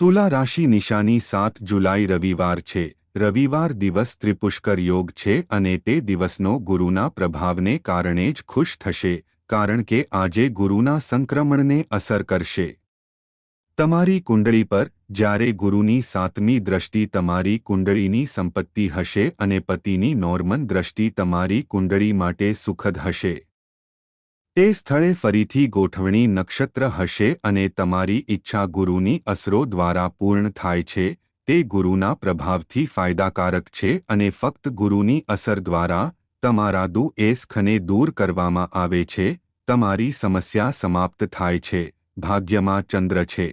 તુલા રાશિ નિશાની સાત જુલાઈ રવિવાર છે. રવિવાર દિવસ ત્રિપુષ્કર યોગ છે અને તે દિવસનો ગુરુના પ્રભાવને કારણે જ ખુશ થશે, કારણ કે આજે ગુરુના સંક્રમણને અસર કરશે. તમારી કુંડળી પર, જ્યારે ગુરુની સાતમી દ્રષ્ટિ તમારી કુંડળીની સંપત્તિ હશે અને પતિની નોર્મન દ્રષ્ટિ તમારી કુંડળી માટે સુખદ હશે. તે સ્થળે ફરીથી ગોઠવણી નક્ષત્ર હશે અને તમારી ઈચ્છા ગુરુની અસરો દ્વારા પૂર્ણ થાય છે, તે ગુરુના પ્રભાવથી ફાયદાકારક છે અને ફક્ત ગુરુની અસર દ્વારા તમારા દુ એસખને દૂર કરવામાં આવે છે, તમારી સમસ્યા સમાપ્ત થાય છે, ભાગ્યમાં ચંદ્ર છે.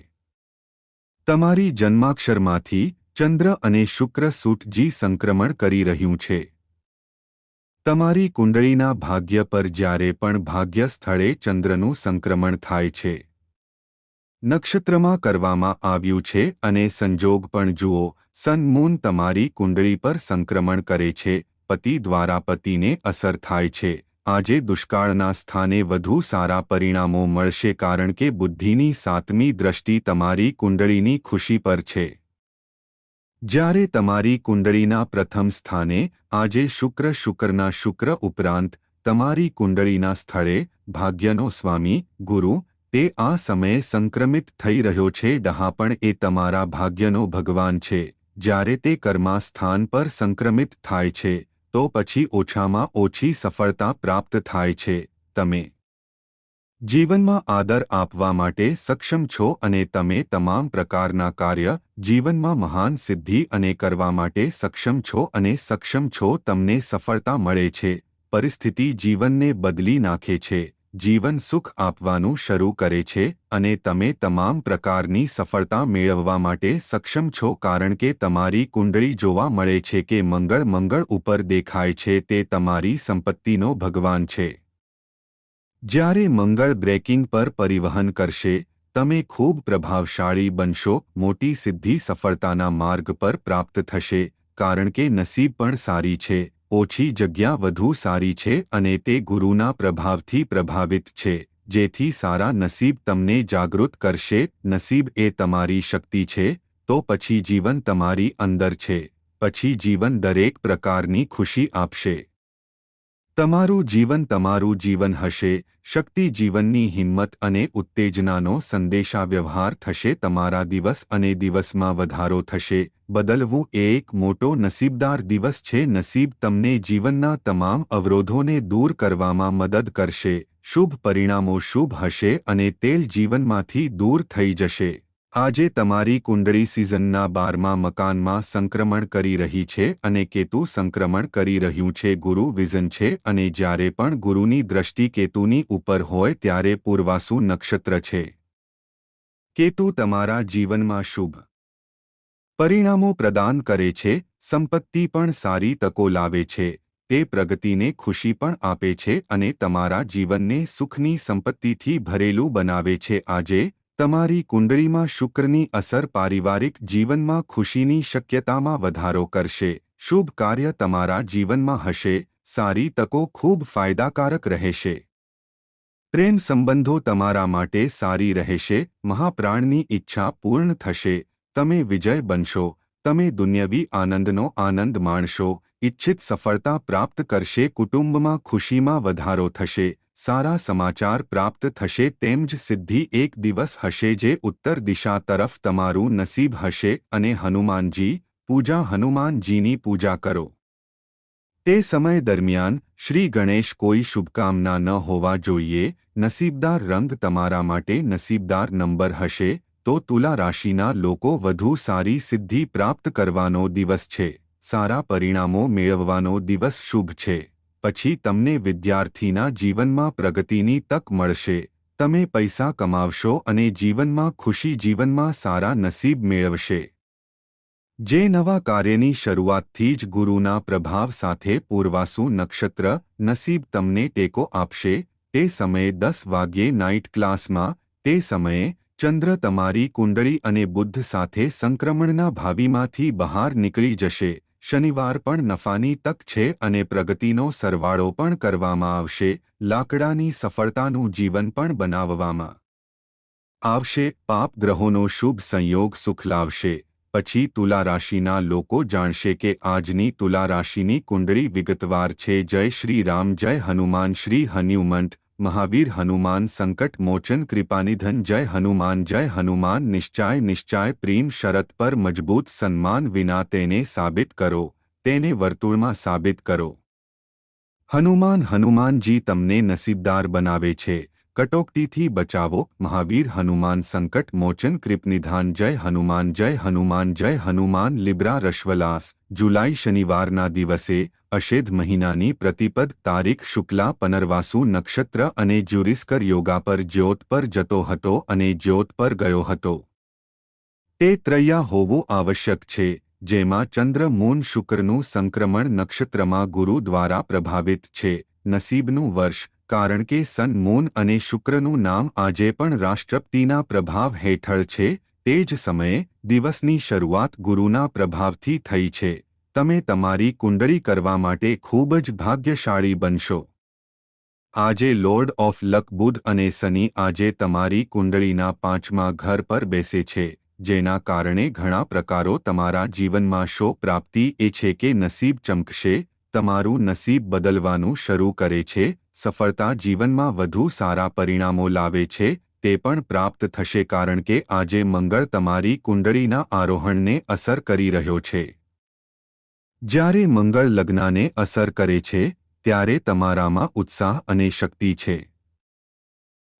તમારી જન્માક્ષરમાંથી ચંદ્ર અને શુક્ર સૂટજી સંક્રમણ કરી રહ્યું છે. તમારી કુંડળીના ભાગ્ય પર જ્યારે પણ ભાગ્ય સ્થળે ચંદ્રનું સંક્રમણ થાય છે. નક્ષત્રમાં કરવામાં આવ્યું છે અને સંજોગ પણ જુઓ સનમૂન તમારી કુંડળી પર સંક્રમણ કરે છે, પતિ દ્વારા પતિને અસર થાય છે. આજે દુષ્કાળના સ્થાને વધુ સારા પરિણામો મળશે કારણ કે બુદ્ધિની સાતમી દ્રષ્ટિ તમારી કુંડળીની ખુશી પર છે. જ્યારે તમારી કુંડળીના પ્રથમ સ્થાને આજે શુક્ર શુક્રના શુક્ર ઉપરાંત તમારી કુંડળીના સ્થળે ભાગ્યનો સ્વામી, ગુરુ, તે આ સમયે સંક્રમિત થઈ રહ્યો છે ડહાપણ એ તમારા ભાગ્યનો ભગવાન છે. જ્યારે તે કર્મા સ્થાન પર સંક્રમિત થાય છે, તો પછી ઓછામાં ઓછી સફળતા પ્રાપ્ત થાય છે. તમે જીવનમાં આદર આપવા માટે સક્ષમ છો અને તમે તમામ પ્રકારના કાર્ય જીવનમાં મહાન સિદ્ધિ અને કરવા માટે સક્ષમ છો અને સક્ષમ છો તમને સફળતા મળે છે. પરિસ્થિતિ જીવનને બદલી નાખે છે. જીવન સુખ આપવાનું શરૂ કરે છે અને તમે તમામ પ્રકારની સફળતા મેળવવા માટે સક્ષમ છો કારણ કે તમારી કુંડળી જોવા મળે છે કે મંગળ મંગળ ઉપર દેખાય છે તે તમારી સંપત્તિનો ભગવાન છે. જ્યારે મંગળ બ્રેકિંગ પર પરિવહન કરશે, તમે ખૂબ પ્રભાવશાળી બનશો, મોટી સિદ્ધિ સફળતાના માર્ગ પર પ્રાપ્ત થશે, કારણ કે નસીબ પણ સારી છે, ઓછી જગ્યા વધુ સારી છે અને તે ગુરુના પ્રભાવથી પ્રભાવિત છે, જેથી સારા નસીબ તમને જાગૃત કરશે, નસીબ એ તમારી શક્તિ છે, તો પછી જીવન તમારી અંદર છે, પછી જીવન દરેક પ્રકારની ખુશી આપશે. તમારું જીવન તમારું જીવન હશે, શક્તિ જીવનની હિંમત અને ઉત્તેજનાનો સંદેશાવ્યવહાર થશે, તમારા દિવસ અને દિવસમાં વધારો થશે, બદલવું એ એક મોટો નસીબદાર દિવસ છે, નસીબ તમને જીવનના તમામ અવરોધોને દૂર કરવામાં મદદ કરશે, શુભ પરિણામો શુભ હશે અને તેલ જીવનમાંથી દૂર થઈ જશે. આજે તમારી કુંડળી સિઝનના બારમા મકાનમાં સંક્રમણ કરી રહી છે અને કેતુ સંક્રમણ કરી રહ્યું છે, ગુરુ વિઝન છે અને જ્યારે પણ ગુરુની દ્રષ્ટિ કેતુની ઉપર હોય ત્યારે પૂર્વાસુ નક્ષત્ર છે. કેતુ તમારા જીવનમાં શુભ પરિણામો પ્રદાન કરે છે, સંપત્તિ પણ સારી તકો લાવે છે, તે પ્રગતિને ખુશી પણ આપે છે અને તમારા જીવનને સુખની સંપત્તિથી ભરેલું બનાવે છે. આજે તમારી કુંડળીમાં શુક્રની અસર પારિવારિક જીવનમાં ખુશીની શક્યતામાં વધારો કરશે. શુભ કાર્ય તમારા જીવનમાં હશે. સારી તકો ખૂબ ફાયદાકારક રહેશે. પ્રેમ સંબંધો તમારા માટે સારી રહેશે. મહાપ્રાણની ઈચ્છા પૂર્ણ થશે. તમે વિજય બનશો. તમે દુન્યવી આનંદનો આનંદ માણશો. ઇચ્છિત સફળતા પ્રાપ્ત કરશે. કુટુંબમાં ખુશીમાં વધારો થશે. સારા સમાચાર પ્રાપ્ત થશે તેમ જ સિદ્ધિ એક દિવસ હશે જે ઉત્તર દિશા તરફ તમારું નસીબ હશે અને હનુમાનજી, પૂજા હનુમાનજીની પૂજા કરો. તે સમય દરમિયાન શ્રી ગણેશ કોઈ શુભકામના ન હોવા જોઈએ, નસીબદાર રંગ તમારા માટે નસીબદાર નંબર હશે, તો તુલા રાશિના લોકો વધુ સારી સિદ્ધિ પ્રાપ્ત કરવાનો દિવસ છે, સારા પરિણામો મેળવવાનો દિવસ શુભ છે. પછી તમને વિદ્યાર્થીના જીવનમાં પ્રગતિની તક મળશે. તમે પૈસા કમાવશો અને જીવનમાં ખુશી જીવનમાં સારા નસીબ મેળવશે. જે નવા કાર્યની શરૂઆતથી જ ગુરુના પ્રભાવ સાથે પૂર્વાસુ નક્ષત્ર નસીબ તમને ટેકો આપશે. તે સમયે દસ વાગ્યે નાઇટ ક્લાસમાં, તે સમયે ચંદ્ર તમારી કુંડળી અને બુદ્ધ સાથે સંક્રમણના ભાવિમાંથી બહાર નીકળી જશે. શનિવાર પણ નફાની તક છે અને પ્રગતિનો સરવાળો પણ કરવામાં આવશે, લાકડાની સફળતાનું જીવન પણ બનાવવામાં. આવશે, પાપ ગ્રહોનો શુભ સંયોગ સુખ લાવશે. પછી તુલા રાશિના લોકો જાણશે કે આજની તુલા રાશિની કુંડળી વિગતવાર છે, જય શ્રી રામ, જય હનુમાન, શ્રી હન્યુમંટ મહાવીર હનુમાન સંકટ, મોચન કૃપાનિધન જય હનુમાન જય હનુમાન, નિશ્ચાય નિશ્ચાય, પ્રેમ, શરત પર મજબૂત સન્માન વિના તેને સાબિત કરો, તેને વર્તુળમાં સાબિત કરો. હનુમાન, હનુમાનજી તમને નસીબદાર બનાવે છે. કટોકટીથી બચાવો, મહાવીર હનુમાન સંકટ, મોચન કૃપનિધાન, જય હનુમાન જય હનુમાન જય હનુમાન, લિબ્રા રશ્વલાસ, જુલાઈ શનિવારના દિવસે, અષેધ મહિનાની પ્રતિપદ, તારીખ શુક્લા, પનરવાસુ નક્ષત્ર અને જ્યુરિસ્કર યોગા પર જ્યોત પર જતો હતો અને જ્યોત પર ગયો હતો. તે ત્રૈયા હોવું આવશ્યક છે, જેમાં ચંદ્ર, મૂન, શુક્રનું સંક્રમણ નક્ષત્રમાં ગુરુ દ્વારા પ્રભાવિત છે, નસીબનું વર્ષ કારણ કે સન, મૂન અને શુક્રનું નામ આજે પણ રાષ્ટ્રપતિના પ્રભાવ હેઠળ છે, તે જ સમયે દિવસની શરૂઆત ગુરુના પ્રભાવથી થઈ છે. તમે તમારી કુંડળી કરવા માટે ખૂબ જ ભાગ્યશાળી બનશો. આજે લોર્ડ ઓફ લક બુધ અને શનિ આજે તમારી કુંડળીના પાંચમા ઘર પર બેસે છે, જેના કારણે ઘણા પ્રકારો તમારા જીવનમાં શો પ્રાપ્તિ એ છે કે નસીબ ચમકશે, તમારું નસીબ બદલવાનું શરૂ કરે છે સફળતા જીવનમાં વધુ સારા પરિણામો લાવે છે, તે પણ પ્રાપ્ત થશે કારણ કે આજે મંગળ તમારી કુંડળીના આરોહણને અસર કરી રહ્યો છે. જ્યારે મંગળ લગ્નને અસર કરે છે, ત્યારે તમારામાં ઉત્સાહ અને શક્તિ છે.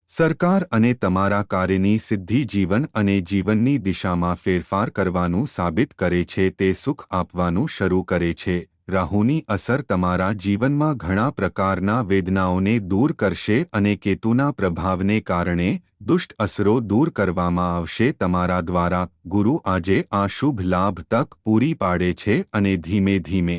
સરકાર અને તમારા કાર્યની સિદ્ધિ જીવન અને જીવનની દિશામાં ફેરફાર કરવાનું સાબિત કરે છે, તે સુખ આપવાનું શરૂ કરે છે. રાહુની અસર તમારા જીવનમાં ઘણા પ્રકારના વેદનાઓને દૂર કરશે અને કેતુના પ્રભાવને કારણે દુષ્ટ અસરો દૂર કરવામાં આવશે. તમારા દ્વારા ગુરુ આજે આ શુભ લાભ તક પૂરી પાડે છે અને ધીમે ધીમે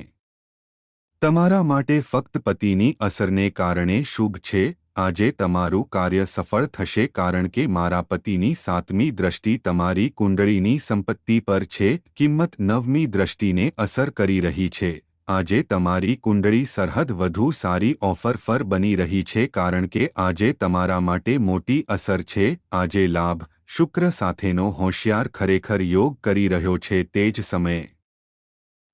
તમારા માટે ફક્ત પતિની અસરને કારણે શુભ છે. આજે તમારું કાર્ય સફળ થશે કારણ કે મારા પતિની સાતમી દ્રષ્ટિ તમારી કુંડળીની સંપત્તિ પર છે. કિંમત નવમી દ્રષ્ટિને અસર કરી રહી છે. આજે તમારી કુંડળી સરહદ વધુ સારી ઓફર ફર બની રહી છે કારણ કે આજે તમારા માટે મોટી અસર છે. આજે લાભ, શુક્ર સાથેનો હોશિયાર ખરેખર યોગ કરી રહ્યો છે તે જ સમયે.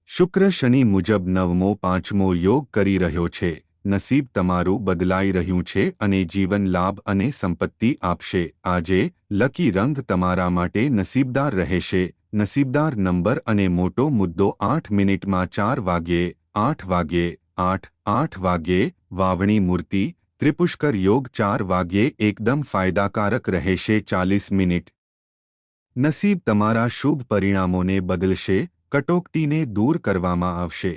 શુક્ર શનિ મુજબ નવમો, પાંચમો યોગ કરી રહ્યો છે. નસીબ તમારું બદલાઈ રહ્યું છે અને જીવન લાભ અને સંપત્તિ આપશે. આજે, લકી રંગ તમારા માટે નસીબદાર રહેશે. નસીબદાર નંબર અને મોટો મુદ્દો આઠ મિનિટમાં ચાર વાગ્યે, આઠ વાગ્યે, આઠ આઠ વાગ્યે, વાવણી મૂર્તિ, ત્રિપુષ્કર યોગ ચાર વાગ્યે એકદમ ફાયદાકારક રહેશે ચાલીસ મિનિટ. નસીબ તમારા શુભ પરિણામોને બદલશે, કટોકટીને દૂર કરવામાં આવશે.